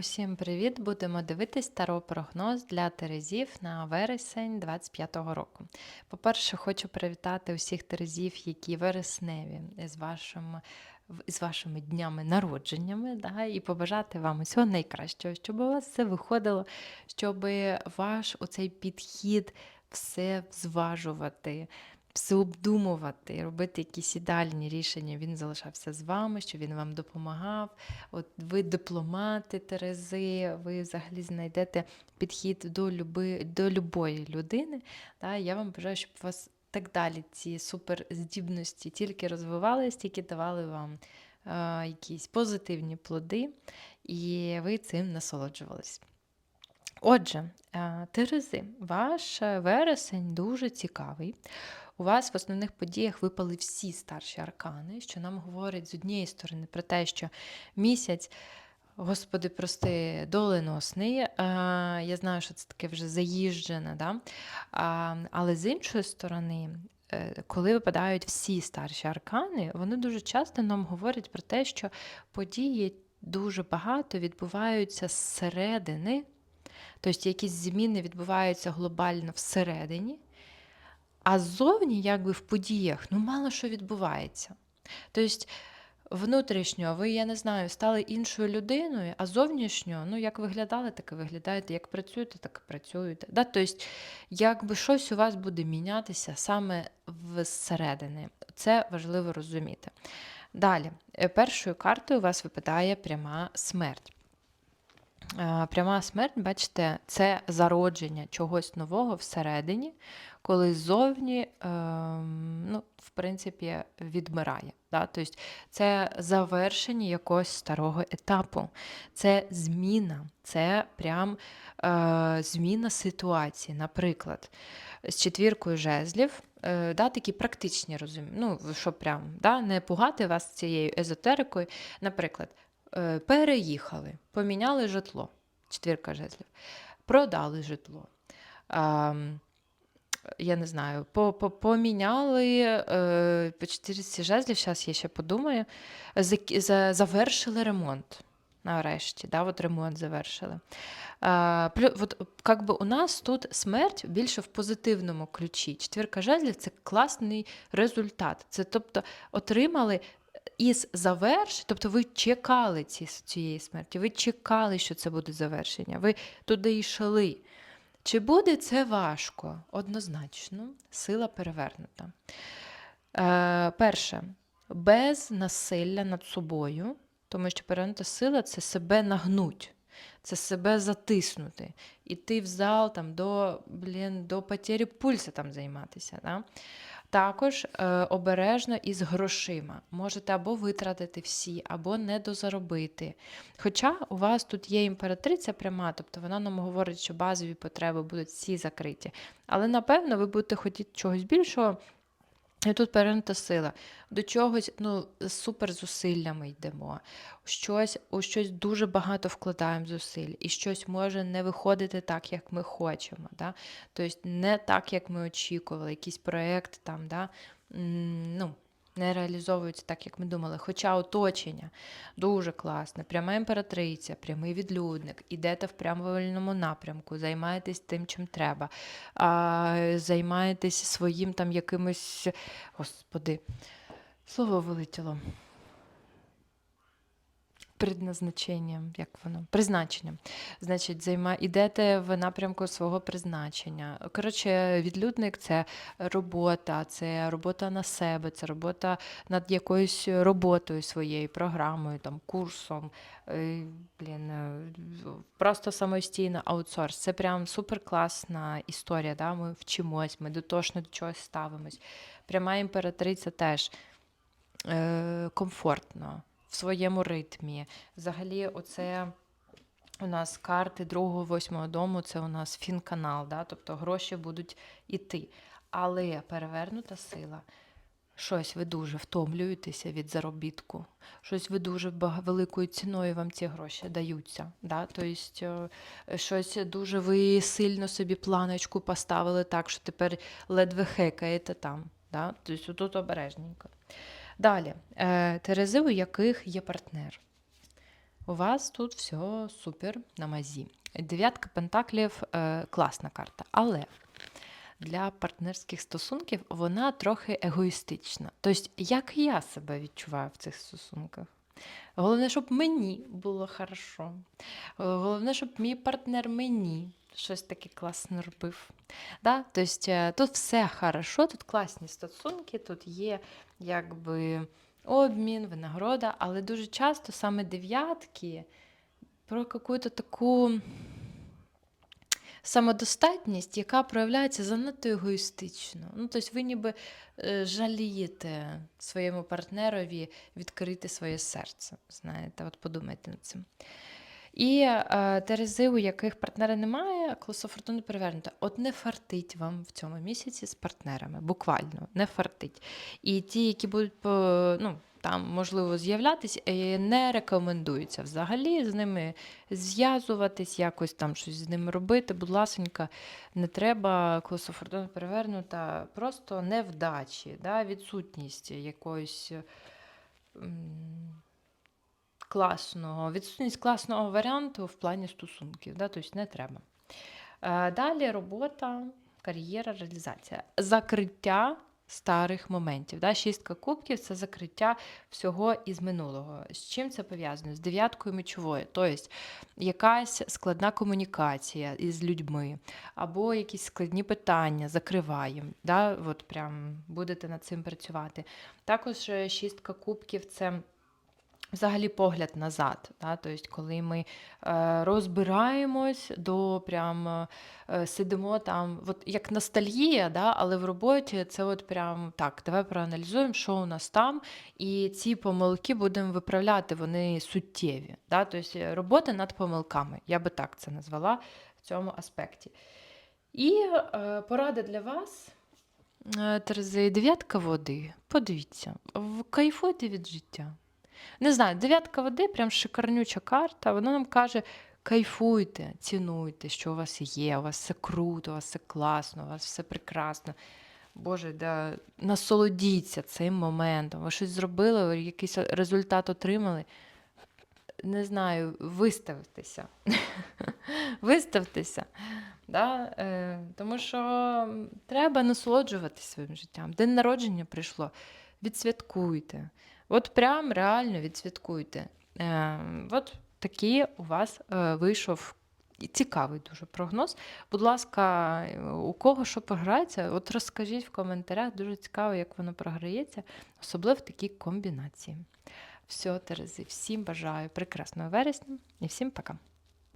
Усім привіт! Будемо дивитись таро прогноз для Терезів на вересень 25-го року. По-перше, хочу привітати усіх Терезів, які вересневі з вашим, з вашими днями народженнями, да, і побажати вам усього найкращого, щоб у вас все виходило, щоб ваш оцей підхід все зважувати, все обдумувати, робити якісь ідеальні рішення. Він залишався з вами, що він вам допомагав. От ви дипломати Терези, ви взагалі знайдете підхід до люби, до любої людини. Да? Я вам бажаю, щоб у вас так далі ці суперздібності тільки розвивались, тільки давали вам е, якісь позитивні плоди, і ви цим насолоджувались. Отже, е, Терези, ваш вересень дуже цікавий. У вас в основних подіях випали всі старші аркани, що нам говорить з однієї сторони про те, що місяць, господи, прости, доленосний. е, Я знаю, що це таке вже заїжджене, да? Але з іншої сторони, е, коли випадають всі старші аркани, вони дуже часто нам говорять про те, що події дуже багато відбуваються зсередини, тобто якісь зміни відбуваються глобально всередині. А ззовні, якби в подіях, ну мало що відбувається. Тобто, внутрішньо, ви, я не знаю, стали іншою людиною, а зовнішньо, ну як виглядали, так і виглядаєте, як працюєте, так і працюєте. Да? Тобто, якби щось у вас буде мінятися саме зсередини. Це важливо розуміти. Далі, е, першою картою у вас випадає пряма смерть. Е, Пряма смерть, бачите, це зародження чогось нового всередині, коли ззовні, ем, ну, в принципі, відмирає. Да? Тобто це завершення якогось старого етапу, це зміна, це прям е, зміна ситуації. Наприклад, з четвіркою жезлів, е, да, такі практичні розуміння, ну, що прям да, не пугати вас цією езотерикою. Наприклад, переїхали, поміняли житло, четвірка жезлів, продали житло. Я не знаю, по- по- поміняли е, по 400 жезлів, зараз я ще подумаю, завершили ремонт. Нарешті, да, от ремонт завершили. А, от, как би у нас тут смерть більше в позитивному ключі. Четвірка жезлів це класний результат. Це тобто отримали із завершень, тобто ви чекали ці, цієї смерті, ви чекали, що це буде завершення, ви туди йшли. Чи буде це важко? Однозначно, сила перевернута. Е, перше, без насилля над собою, тому що перевернута сила це себе нагнуть, це себе затиснути. Іти в зал там, до блін, до потері пульсу там займатися. Да? Також е, обережно із грошима. Можете або витратити всі, або не дозаробити. Хоча у вас тут є імператриця пряма, тобто вона нам говорить, що базові потреби будуть всі закриті. Але напевно ви будете хотіти чогось більшого. І тут перенута сила. До чогось ну, з суперзусиллями йдемо. Щось, у щось дуже багато вкладаємо зусиль, і щось може не виходити так, як ми хочемо. Да? Тобто не так, як ми очікували, якийсь проєкт там, да? ну, не реалізовується так, як ми думали. Хоча оточення дуже класне, пряма імператриця, прямий відлюдник, ідете в прямовольному напрямку, займаєтесь тим, чим треба, а, займаєтесь своїм там якимось. Господи, слово вилетіло. Предназначенням, як воно? Призначенням. Значить, займа... ідете в напрямку свого призначення. Коротше, відлюдник це робота, це робота на себе, це робота над якоюсь роботою своєю, програмою, там, курсом. е, Блін, е, просто самостійно аутсорс. Це прям суперкласна історія. Да? Ми вчимось, ми дотошно до чогось ставимось. Пряма імператриця теж е, комфортно в своєму ритмі. Взагалі, оце у нас карти другого, восьмого дому, це у нас фінканал, да? тобто гроші будуть іти. Але перевернута сила. Щось ви дуже втомлюєтеся від заробітку, щось ви дуже великою ціною вам ці гроші даються. Да? Тобто, щось дуже ви сильно собі планочку поставили так, що тепер ледве хекаєте там. Да? Тобто тут обережненько. Далі, е, Терези, у яких є партнер. у вас тут все супер на мазі. Дев'ятка пентаклів е, класна карта, але для партнерських стосунків вона трохи егоїстична. Тобто, як я себе відчуваю в цих стосунках? Головне, щоб мені було хорошо. Головне, щоб мій партнер мені щось таке класне робив. Да? Тобто, е, тут все хорошо, тут класні стосунки, тут є якби обмін, винагорода, але дуже часто саме дев'ятки про якусь таку самодостатність, яка проявляється занадто егоїстично. Ну, тобто ви ніби е, жалієте своєму партнерові відкрити своє серце. Знаєте, от подумайте над цим. І е, терези, у яких партнера немає, колесо фортуни. От не фартить вам в цьому місяці з партнерами, буквально не фартить. І ті, які будуть по, ну, там, можливо, з'являтись, е, не рекомендується взагалі з ними зв'язуватись, якось там щось з ними робити. Будь ласенька, не треба колесо перевернута, просто невдачі, да, відсутність якоїсь. Класного, відсутність класного варіанту в плані стосунків, да, тобто не треба. Е, Далі робота, кар'єра, реалізація. Закриття старих моментів. Да? Шістка кубків це закриття всього із минулого. З чим це пов'язано? З дев'яткою мечової, тобто якась складна комунікація із людьми, або якісь складні питання закриваємо. Да? От прям будете над цим працювати. Також е, шістка кубків це. Взагалі погляд назад, да? тобто, коли ми е, розбираємось до прям е, сидимо там, от як ностальгія, да? але в роботі це от прям так, давай проаналізуємо, що у нас там, і ці помилки будемо виправляти, вони суттєві. Да? Тобто робота над помилками, я би так це назвала в цьому аспекті. І е, порада для вас. Е, Терези, дев'ятка води. Подивіться, кайфуйте від життя. Не знаю, дев'ятка води, прям шикарнюча карта. Вона нам каже: кайфуйте, цінуйте, що у вас є, у вас все круто, у вас все класно, у вас все прекрасно. Боже, да, насолодіться цим моментом. Ви щось зробили, якийсь результат отримали. Не знаю, виставтеся. Виставтеся. Да? Е, тому що треба насолоджуватися своїм життям. День народження прийшло. Відсвяткуйте. От прям реально відсвяткуйте. Е, от такий у вас е, вийшов цікавий дуже прогноз. Будь ласка, у кого що програється, от розкажіть в коментарях, дуже цікаво, як воно програється, особливо в такій комбінації. Все, Терези, всім бажаю прекрасного вересня і всім пока.